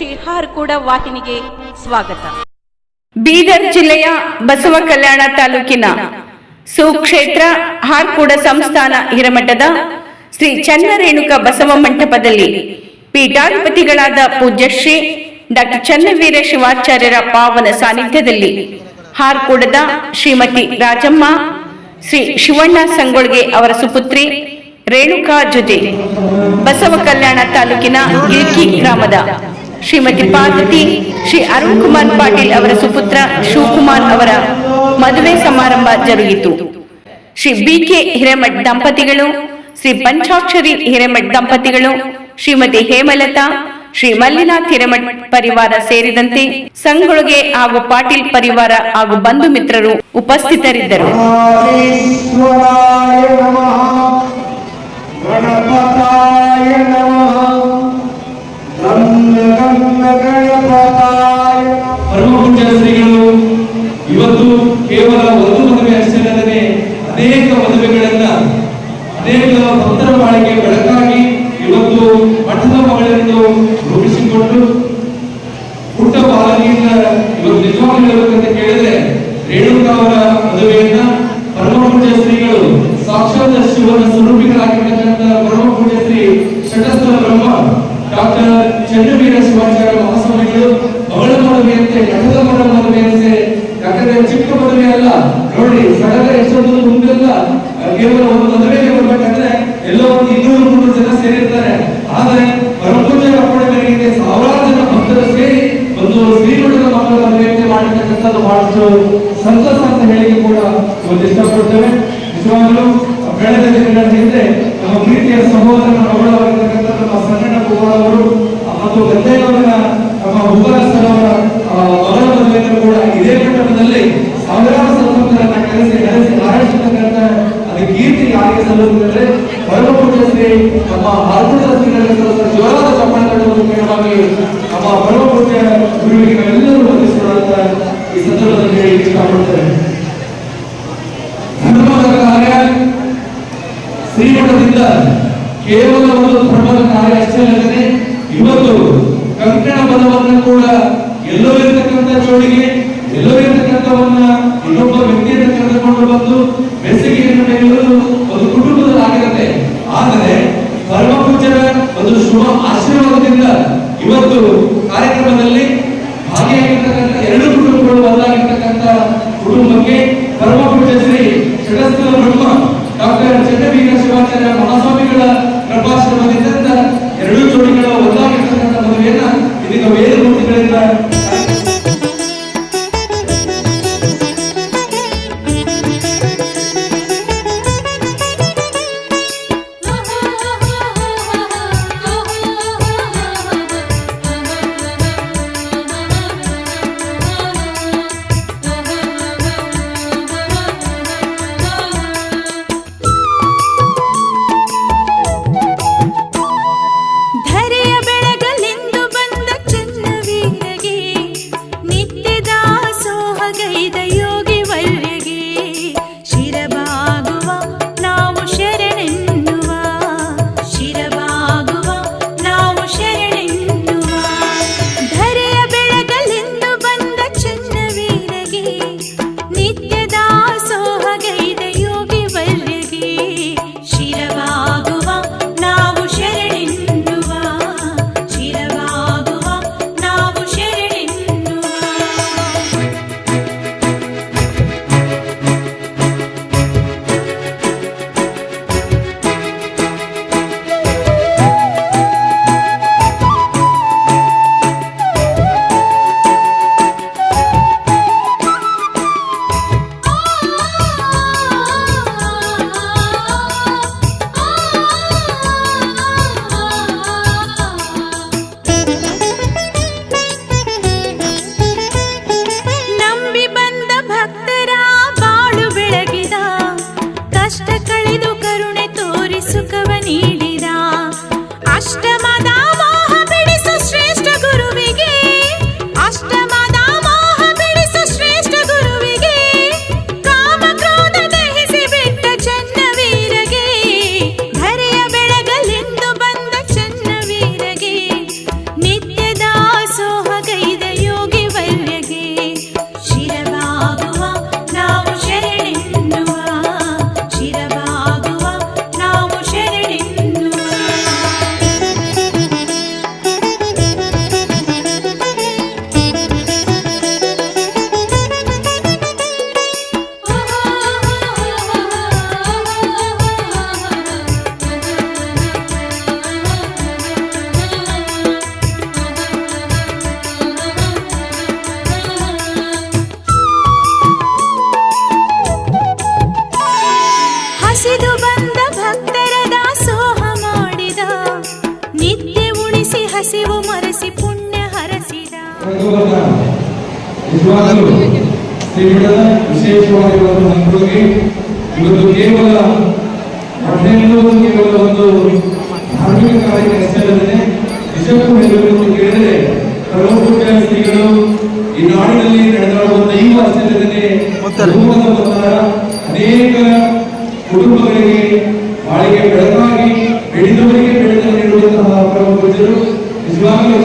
ಶ್ರೀ ಹಾರ್ಕೂಡ ವಾಹಿನಿಗೆ ಸ್ವಾಗತ. ಬೀದರ್ ಜಿಲ್ಲೆಯ ಬಸವ ಕಲ್ಯಾಣ ತಾಲೂಕಿನ ಸುಕ್ಷೇತ್ರ ಹಾರ್ಕೂಡ ಸಂಸ್ಥಾನ ಹಿರಮಠದ ಶ್ರೀ ಚನ್ನರೇಣುಕ ಬಸವ ಮಂಟಪದಲ್ಲಿ ಪೀಠಾಧಿಪತಿಗಳಾದ ಪೂಜ್ಯಶ್ರೀ ಡಾಕ್ಟರ್ ಚನ್ನವೀರ ಶಿವಾಚಾರ್ಯರ ಪಾವನ ಸಾನ್ನಿಧ್ಯದಲ್ಲಿ ಹಾರ್ಕೂಡದ ಶ್ರೀಮತಿ ರಾಜಮ್ಮ, ಶ್ರೀ ಶಿವಣ್ಣ ಸಂಗೊಳ್ಗೆ ಅವರ ಸುಪುತ್ರಿ ರೇಣುಕಾ ಜೊತೆ ಬಸವ ಕಲ್ಯಾಣ ತಾಲೂಕಿನ ಇಲ್ಕಿ ಗ್ರಾಮದ ಶ್ರೀಮತಿ ಪಾರ್ವತಿ, ಶ್ರೀ ಅರುಣ್ ಕುಮಾರ್ ಪಾಟೀಲ್ ಅವರ ಸುಪುತ್ರ ಶಿವಕುಮಾರ್ ಅವರ ಮದುವೆ ಸಮಾರಂಭ ಜರುಗಿತು. ಶ್ರೀ ಬಿ ಕೆ ಹಿರೇಮಠ್ ದಂಪತಿಗಳು, ಶ್ರೀ ಪಂಚಾಕ್ಷರಿ ಹಿರೇಮಠ್ ದಂಪತಿಗಳು, ಶ್ರೀಮತಿ ಹೇಮಲತಾ, ಶ್ರೀ ಮಲ್ಲಿನಾಥ್ ಹಿರೇಮಠ್ ಪರಿವಾರ ಸೇರಿದಂತೆ ಸಂಗೊಳಗೆ ಹಾಗೂ ಪಾಟೀಲ್ ಪರಿವಾರ ಹಾಗೂ ಬಂಧು ಮಿತ್ರರು ಉಪಸ್ಥಿತರಿದ್ದರು. ಗಣಪತಾಯ ನಮಃ ಗಂಗ ಗಂಗ ಗಣಪತಾಯ ಪರಮಪೂಜ್ಯ ಶ್ರೀಗಳು ಇವತ್ತು ಕೇವಲ ಒಂದು ಮದುವೆ ಅಷ್ಟೇ ಅಲ್ಲದೆ ಅನೇಕ ಮದುವೆಗಳನ್ನ ಅನೇಕ ಭಕ್ತರ ಬಾಳಿಗೆ ಬೆಳಕಾಗಿ ಇವತ್ತು ಮಠದ ಮಗಳನ್ನು ರೂಪಿಸಿಕೊಂಡು ಪುಟ್ಟ ಬಾಲಕಿಯಿಂದ ಇವತ್ತು ನಿಜವಾಗ್ಲೂ ಹೇಳ್ಬೇಕಂತ ಕೇಳಿದ್ರೆ ರೇಣುಕಾ ಅವರ ಮದುವೆಯನ್ನ ಪರಮಪೂಜ್ಯ ಶ್ರೀಗಳು ಸಾಕ್ಷಾತ್ ಶಿವನ ಸ್ವರೂಪಿಗಳಾಗಿರ್ತಕ್ಕಂಥ ಪರಮಪೂಜ್ಯ ಶ್ರೀ ಶಟಸ್ಥಲ ಬ್ರಹ್ಮ ಡಾಕ್ಟರ್ ಚಂದ್ರವೀರ ಶಿವಾಚಾರ್ಯ ಮಹಾಸ್ವಾಮಿಗಳು ಅವಳ ಮದುವೆಯಂತೆ ಮಠದ ಮಠ ಮದುವೆಯಂತೆ ಯಾಕಂದ್ರೆ ಚಿಕ್ಕ ಮದುವೆ ಅಲ್ಲ. ನೋಡಿ ಸಡಗ ಎಷ್ಟೊಂದು ಮುಂದೆಲ್ಲ ಕೇವಲ ಒಂದು ಮದುವೆಗೆ ಬರ್ಬೇಕಂದ್ರೆ ಎಲ್ಲೋ ಒಂದು ಇನ್ನೂರು ಮುನ್ನೂರು ಜನ ಸೇರಿರ್ತಾರೆ. ಆದರೆ ಪರಮಪೂಜೆ ಅಪ್ಪಣೆಗಳಿಗೆ ಸಾವಿರಾರು ಜನ ಭಕ್ತರು ಸೇರಿ ಒಂದು ಶ್ರೀಮಠದ ಮಕ್ಕಳ ಮದುವೆಯಂತೆ ಮಾಡಿರ್ತಕ್ಕಂಥದ್ದು ಬಹಳಷ್ಟು ಸಂತಸ ಅಂತ ಹೇಳಿ ಕೂಡ ಒಂದು ಇಷ್ಟಪಡ್ತೇವೆ ನಿಜವಾಗಲೂ ಬೆಳೆದ ದಿನಗಳ ಹಿಂದೆ ನಮ್ಮ ಪ್ರೀತಿಯ ಸಹೋದರನ ಮಗಳಾಗಿರ್ತಕ್ಕಂಥ ಕೇವಲ ಒಂದು ಧರ್ಮದ ಕಾರ್ಯ ಅಷ್ಟೇ ಅಲ್ಲದೆ ಇವತ್ತು ಕಂಕಣ ಬಲವನ್ನು ಕೂಡ ಎಲ್ಲೋ ಇರತಕ್ಕಂಥ ಜೋಡಿಗೆ ಎಲ್ಲೋ ಇರತಕ್ಕಂಥವನ್ನ ಇನ್ನೊಬ್ಬ ವ್ಯಕ್ತಿಯನ್ನು ಕರೆದುಕೊಂಡು ಬಂದು ಬೆಸಿಗೆಯನ್ನು ಬೆಳೆಯಲು ಒಂದು ಕುಟುಂಬದಲ್ಲಾಗಿರುತ್ತೆ ಆದರೆ ಪೂಜ್ಯರ ಒಂದು ಶುಭ ಆಶೀರ್ವಾದದಿಂದ ಇವತ್ತು ಕಾರ್ಯಕ್ರಮದಲ್ಲಿ ಭಾಗಿಯಾಗಿರ್ತಕ್ಕಂಥ ಎರಡು ಕುಟುಂಬಗಳು ಬದಲಾಗಿರ್ತಕ್ಕಂಥ ಕುಟುಂಬಕ್ಕೆ ಪರಮ ಪೂಜೆ ಶ್ರೀ ಬ್ರಹ್ಮ ಡಾಕ್ಟರ್ ಚಂದ್ರವೀರ ಶಿವಾಚಾರ್ಯ ಮಹಾಸ್ವಾಮಿಗಳ Gracias, ಇವತ್ತು ಕೇವಲ ಒಂದು ಧಾರ್ಮಿಕ ಕಾರ್ಯಕ್ಕೆ ನಿಜಕ್ಕೂ ಹೇಳಬೇಕು ಕೇಳಿದರೆ ಈ ನಾಡಿನಲ್ಲಿ ನಡೆದಾಡುವಂತಹ ಈ ಅನೇಕ ಕುಟುಂಬಗಳಿಗೆ ಬಾಳಿಗೆ ಬೆಳಕಾಗಿ ಬೆಳೆದವರಿಗೆ ಬೆಳೆದ ನೀಡುವಂತಹ ಪ್ರಭು ನಿಜವಾಗಲೂ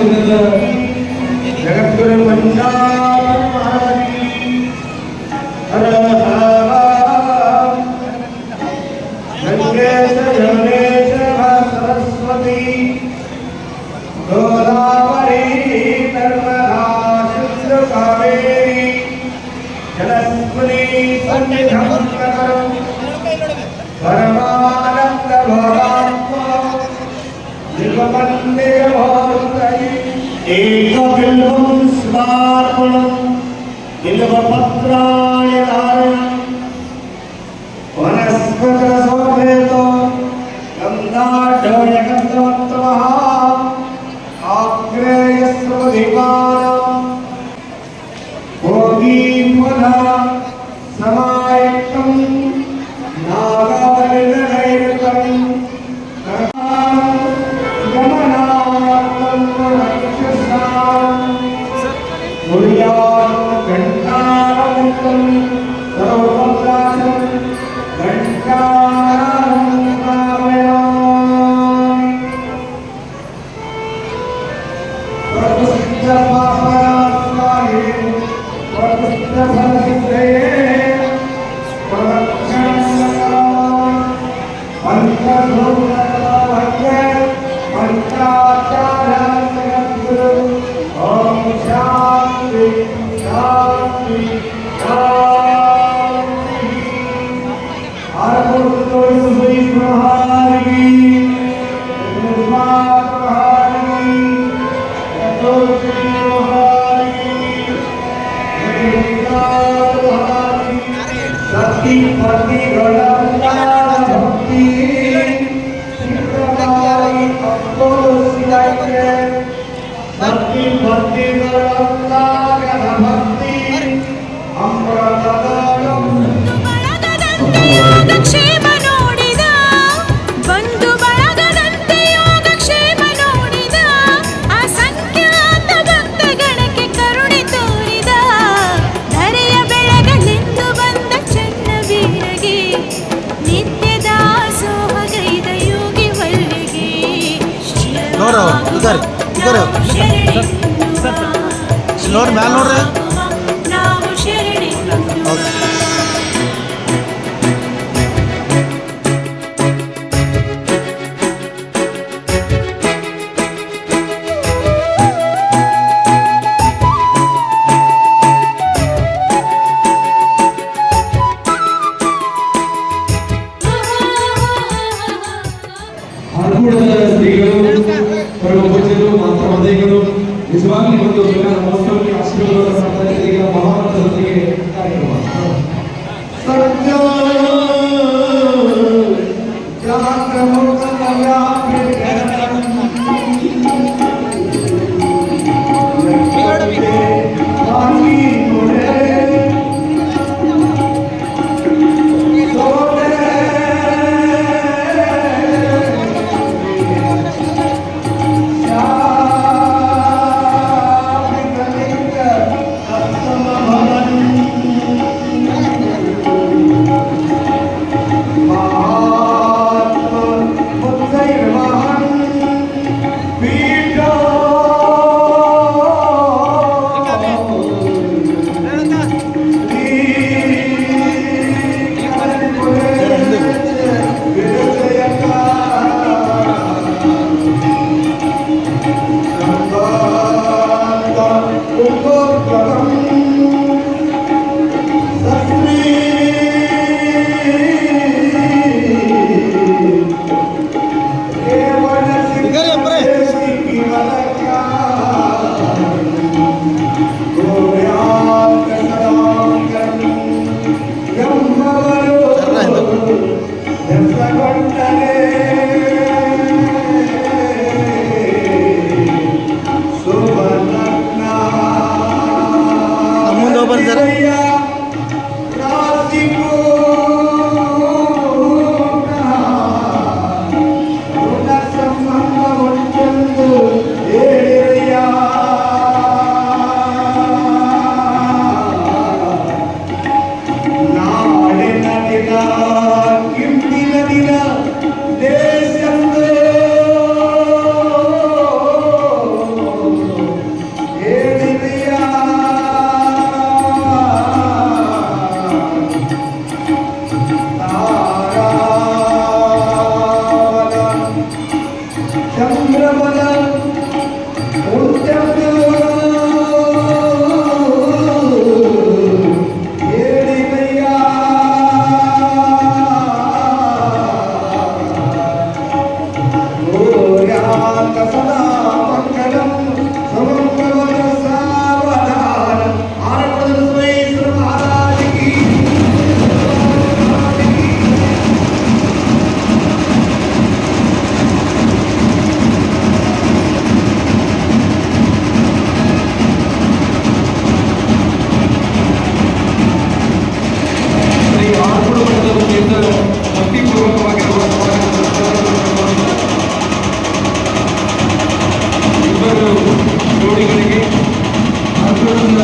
Oh. Gracias. ಕೋಡಿಗಳಿಗೆ ಅದರಿಂದ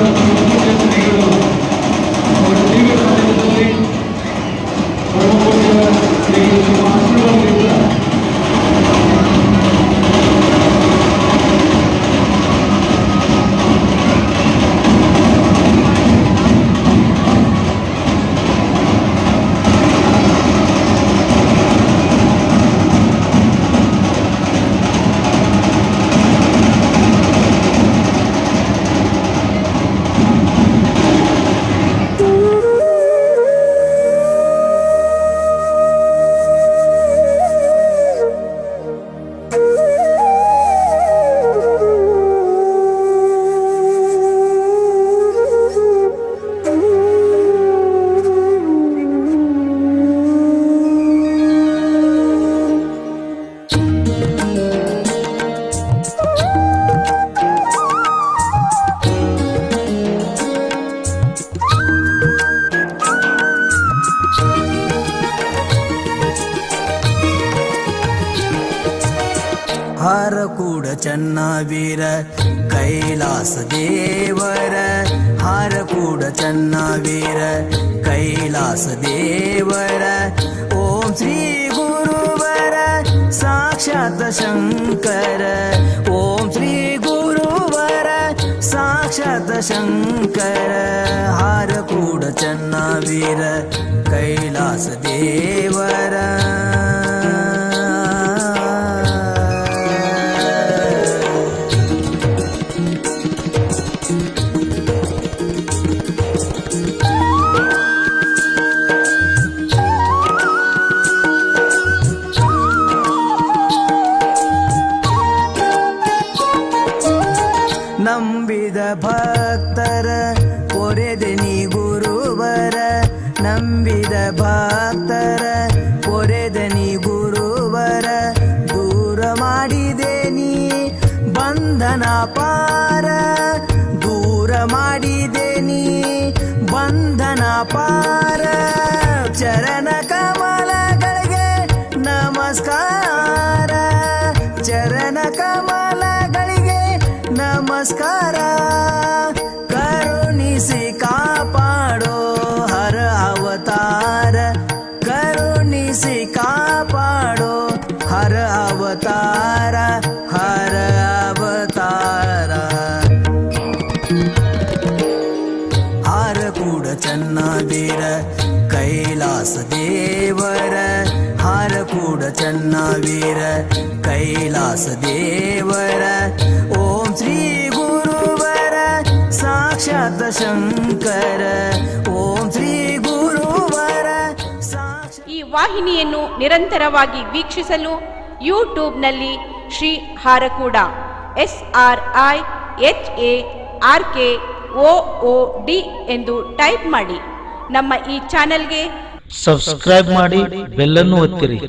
ಚನ್ನವೀರ ಕೈಲಾಸ ದೇವರ ಹಾರಕೂಡ ಚನ್ನವೀರ ಕೈಲಾಸ ದೇವರ ಓಂ ಶ್ರೀ ಗುರುವರ ಸಾಕ್ಷಾತ್ ಶಂಕರ ಓಂ ಶ್ರೀ ಗುರುವರ ಸಾಕ್ಷಾತ್ ಶಂಕರ ಹಾರಕೂಡ ಚನ್ನವೀರ ಕೈಲಾಸ ದೇವರ ನಂಬಿದ ಭಕ್ತರ ಕೊರೆದೆ ನೀ ಗುರುವರ, ನಂಬಿದ ಭಕ್ತರ ಕೊರೆದೆ ನೀ ಗುರುವರ, ದೂರ ಮಾಡಿದೆ ನೀ ಬಂಧನ ಪಾರ, ದೂರ ಮಾಡಿದೆ ನೀ ಬಂಧನ ಪಾರ. ಚರಣ ನಮಸ್ಕಾರ ಕರುಣಿಸಿ ಕಾಪಾಡೋ ಹರ ಅವತಾರ ಕರುಣಿಸಿ ಕಾಪಾಡೋ ಹರ ಅವತಾರ ಹರ ಅವತಾರ ಹಾರಕೂಡ ಚನ್ನವೀರ ಕೈಲಾಸ ದೇವರ ಹಾರಕೂಡ ಚನ್ನವೀರ ಕೈಲಾಸ ದೇವರ ಶಂಕರ ಓಂ ಶ್ರೀ ಗುರುವರ ಈ ವಾಹಿನಿಯನ್ನು ನಿರಂತರವಾಗಿ ವೀಕ್ಷಿಸಲು ಯೂಟ್ಯೂಬ್ನಲ್ಲಿ Shri Harakuda S R I H A R K O O D ಎಂದು ಟೈಪ್ ಮಾಡಿ. ನಮ್ಮ ಈ ಚಾನೆಲ್ಗೆ ಸಬ್ಸ್ಕ್ರೈಬ್ ಮಾಡಿ ಬೆಲ್ಲನ್ನು ಒತ್ತಿರಿ.